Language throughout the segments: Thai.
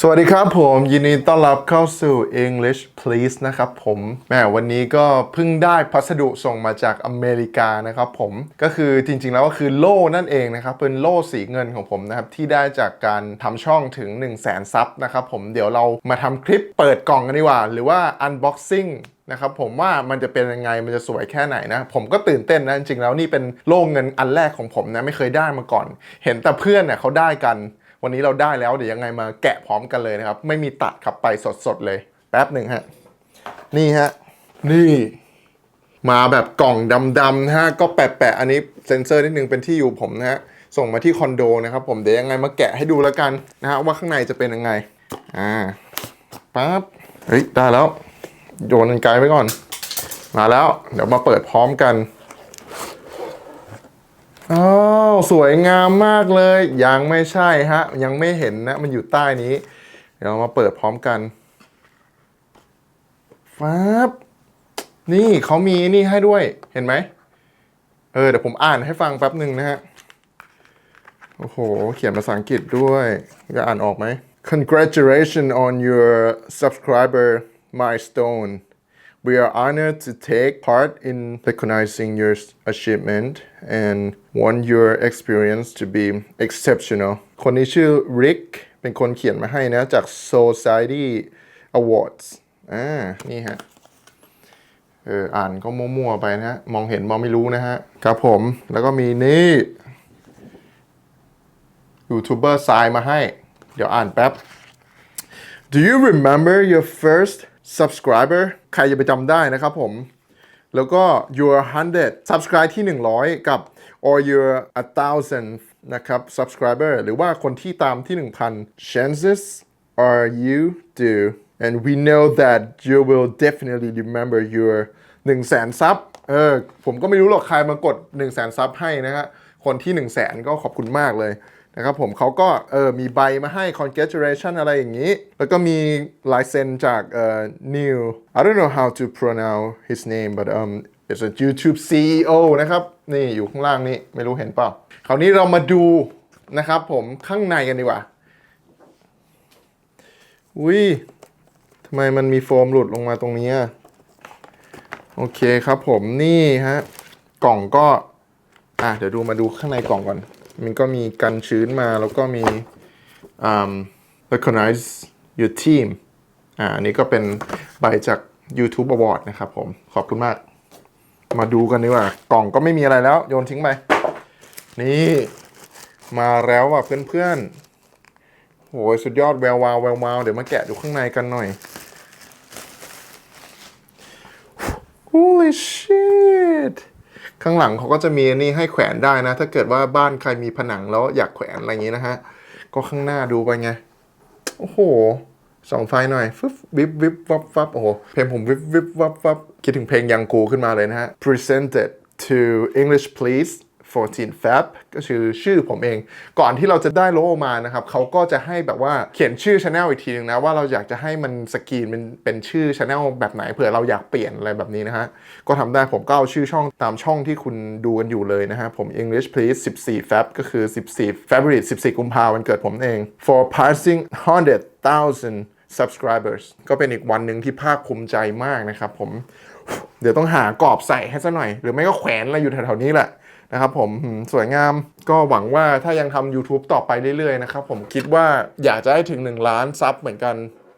สวัสดีครับผมยินดีต้อนรับเข้าสู่ English Please นะครับผมแหมวันนี้ก็เพิ่งได้พัสดุส่งมาจากอเมริกานะครับผมก็คือจริงๆแล้วก็คือโล่นั่นเองนะครับเป็นโล่สีเงินของผมนะครับที่ได้จากการทำช่องถึง 1 0 0 0 0แสนซับนะครับผมเดี๋ยวเรามาทำคลิปเปิดกล่องกันดีกว่า หรือว่า unboxing นะครับผมว่ามันจะเป็นยังไงมันจะสวยแค่ไหนนะ ผมก็ตื่นเต้นนะ จริงๆแล้วนี่เป็นโล่เงินอันแรกของผมนะไม่เคยได้มาก่อน เห็นแต่เพื่อนเนี่ยเขาได้กัน วันนี้เราได้แล้วเดี๋ยวยังไงมาแกะพร้อมกันเลยนะครับ ไม่มีตัดครับไปสดๆเลย แป๊บหนึ่งฮะ นี่ฮะ นี่ มาแบบกล่องดำๆนะฮะ ก็แปะๆอันนี้เซ็นเซอร์นิดนึงเป็นที่อยู่ผมนะฮะ ส่งมาที่คอนโดนะครับผม เดี๋ยวยังไงมาแกะให้ดูแล้วกันนะฮะว่าข้างในจะเป็นยังไง อ่า ปั๊บ เฮ้ย ได้แล้ว โยนกันไกลไว้ก่อน มาแล้ว เดี๋ยวมาเปิดพร้อมกัน อ้าวสวยงามมากเลย ยังไม่ใช่ฮะ ยังไม่เห็นนะ มันอยู่ใต้นี้ เดี๋ยวเรามาเปิดพร้อมกันฟับนี่เขามีนี่ให้ด้วยเห็นไหม เออเดี๋ยวผมอ่านให้ฟังแป๊บหนึ่งนะฮะ โอ้โห เขียนภาษาอังกฤษด้วย จะอ่านออกไหม Congratulations on your subscriber milestone We are honored to take part in recognizing your achievement and want your experience to be exceptional คนนี้ชื่อ Rick เป็นคนเขียนมาให้นะ จาก Society Awards อ่า นี่ฮะ เออ อ่านก็มั่วๆไปนะฮะ มองเห็นมองไม่รู้นะฮะ ครับผม แล้วก็มีนี่ยูทูบเบอร์ทรายมาให้ เดี๋ยวอ่านแป๊บ Do you remember your first subscriber ใครจะไปจำได้นะครับผม แล้วก็ your 100 subscribe ที่ 100 กับ or your a thousand นะครับ subscriber หรือว่าคนที่ตามที่ 1,000 chances are you do and we know that you will definitely remember your 1 0 0 0 0 0ซับเออผมก็ไม่รู้หรอกใครมากด 1 0 0 0 0แซับให้นะฮะคนที่ 1 0 0 0 0แก็ขอบคุณมากเลย นะครับผมเขาก็เออมีใบมาให้ congratulation อะไรอย่างนี้ แล้วก็มีลายเซ็นจากเอ่อ Neil I don't know how to pronounce his name but um it's a YouTube CEO นะครับ นี่อยู่ข้างล่างนี้ไม่รู้เห็นเปล่าคราวนี้เรามาดูนะครับผมข้างในกันดีกว่าอุ้ยทำไมมันมีโฟมหลุดลงมาตรงนี้โอเคครับผมนี่ฮะ กล่องก็ อะเดี๋ยวดูมาดูข้างในกล่องก่อน มันก็มีกันชื้นมาแล้วก็มีอ่า recognize your team อ่าอันนี้ก็เป็นใบจาก YouTube Award นะครับผม ขอบคุณมาก มาดูกันดีกว่า กล่องก็ไม่มีอะไรแล้ว โยนทิ้งไป นี่ มาแล้วว่ะเพื่อนๆโหยสุดยอดแวววาวแวววาวเดี๋ยวมาแกะดูข้างในกันหน่อย Holy shit ข้างหลังเขาก็จะมีนนี่ให้แขวนได้นะ ถ้าเกิดว่าบ้านใครมีผนังแล้วอยากแขวนอะไรอย่างนี้นะฮะ ก็ข้างหน้าดูไปไง โอ้โหส่องไฟหน่อยฟึบวิบวิบวับวับโอ้โห เพลงผมวิบวิบวับวับคิดถึงเพลงยังกูขึ้นมาเลยนะฮะ presented to English please 14 Fab ก็คือชื่อผมเอง ก่อนที่เราจะได้โลโก้มานะครับเขาก็จะให้แบบว่าเขียนชื่อช anel อีกทีนึงนะว่าเราอยากจะให้มันสกรีนเป็นเป็นชื่อช anel แบบไหนเผื่อเราอยากเปลี่ยนอะไรแบบนี้นะฮะ ก็ทำได้ผมก็เอาชื่อช่องตามช่องที่คุณดูกันอยู่เลยนะฮะผม English please 14 Fab ก็คือ 14 February 14 กุมภาพันธ์เกิดผมเอง for passing 100,000 subscribers ก็เป็นอีกวันหนึ่งที่ภาคภูมิใจมากนะครับผม เดี๋ยวต้องหากรอบใส่ให้ซะหน่อย หรือไม่ก็แขวนอะไรอยู่แถวๆนี้แหละ นะครับผมสวยงามก็หวังว่าถ้ายังทำ YouTube ต่อไปเรื่อยๆนะครับผมคิดว่าอยากจะให้ถึง 1 ล้านซับเหมือนกัน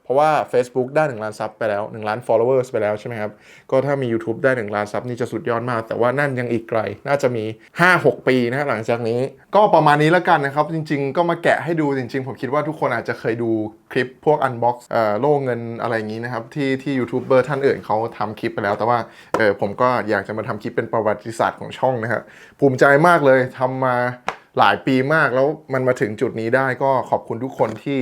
เพราะว่า Facebook ได้ 1 ล้านซับไปแล้ว 1 ล้าน followers ไปแล้วใช่ไหมครับ ก็ถ้ามี YouTube ได้ 1 ล้านซับนี่จะสุดยอดมาก แต่ว่านั่นยังอีกไกล น่าจะมี 5-6 ปีนะหลังจากนี้ ก็ประมาณนี้แล้วกันนะครับ จริง ๆ ก็มาแกะให้ดูจริง ๆ ผมคิดว่าทุกคนอาจจะเคยดูคลิปพวก unbox เอ่อโล่เงินอะไรอย่างนี้นะครับ ที่ที่ยูทูบเบอร์ท่านอื่นเขาทำคลิปไปแล้ว แต่ว่าเออผมก็อยากจะมาทำคลิปเป็นประวัติศาสตร์ของช่องนะครับภูมิใจมากเลยทำมาหลายปีมากแล้วมันมาถึงจุดนี้ได้ก็ขอบคุณทุกคนที่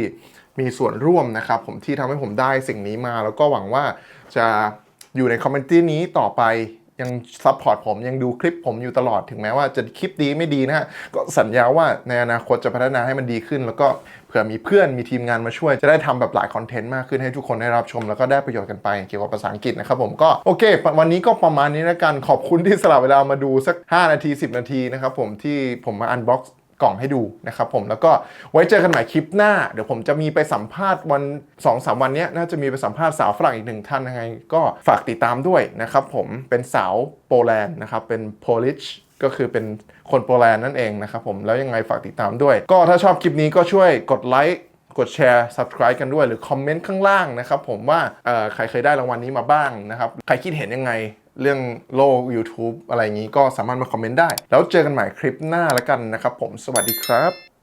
มีส่วนร่วมนะครับผมที่ทำให้ผมได้สิ่งนี้มา แล้วก็หวังว่าจะอยู่ในคอมเมนต์นี้ต่อไปยังซัพพอร์ตผมยังดูคลิปผมอยู่ตลอดถึงแม้ว่าจะคลิปดีไม่ดีนะฮะก็สัญญาว่าในอนาคตจะพัฒนาให้มันดีขึ้น แล้วก็เผื่อมีเพื่อนมีทีมงานมาช่วย จะได้ทำแบบหลายคอนเทนต์มากขึ้นให้ทุกคนได้รับชม แล้วก็ได้ประโยชน์กันไปเกี่ยวกับภาษาอังกฤษนะครับผมก็โอเค วันนี้ก็ประมาณนี้แล้วกันขอบคุณที่สละเวลามาดูสัก 5 นาที 10 นาทีนะครับผมที่ผมมาอันบ็อกซ์ กล่องให้ดูนะครับผมแล้วก็ไว้เจอกันใหม่คลิปหน้า เดี๋ยวผมจะมีไปสัมภาษณ์วัน2-3วันนี้น่าจะมีไปสัมภาษณ์สาวฝรั่งอีกหนึ่งท่านยังไง ก็ฝากติดตามด้วยนะครับผมเป็นสาวโปแลนด์นะครับเป็น Polish ก็คือเป็นคนโปแลนด์นั่นเองนะครับผมแล้วยังไงฝากติดตามด้วย ก็ถ้าชอบคลิปนี้ก็ช่วยกดไลค์กดแชร์ subscribe กันด้วย หรือคอมเมนต์ข้างล่างนะครับผมว่าใครเคยได้รางวัลนี้มาบ้างนะครับ ใครคิดเห็นยังไง เรื่องโลก YouTube อะไรอย่างนี้ก็สามารถมาคอมเมนต์ได้ แล้วเจอกันใหม่คลิปหน้าแล้วกันนะครับผมสวัสดีครับ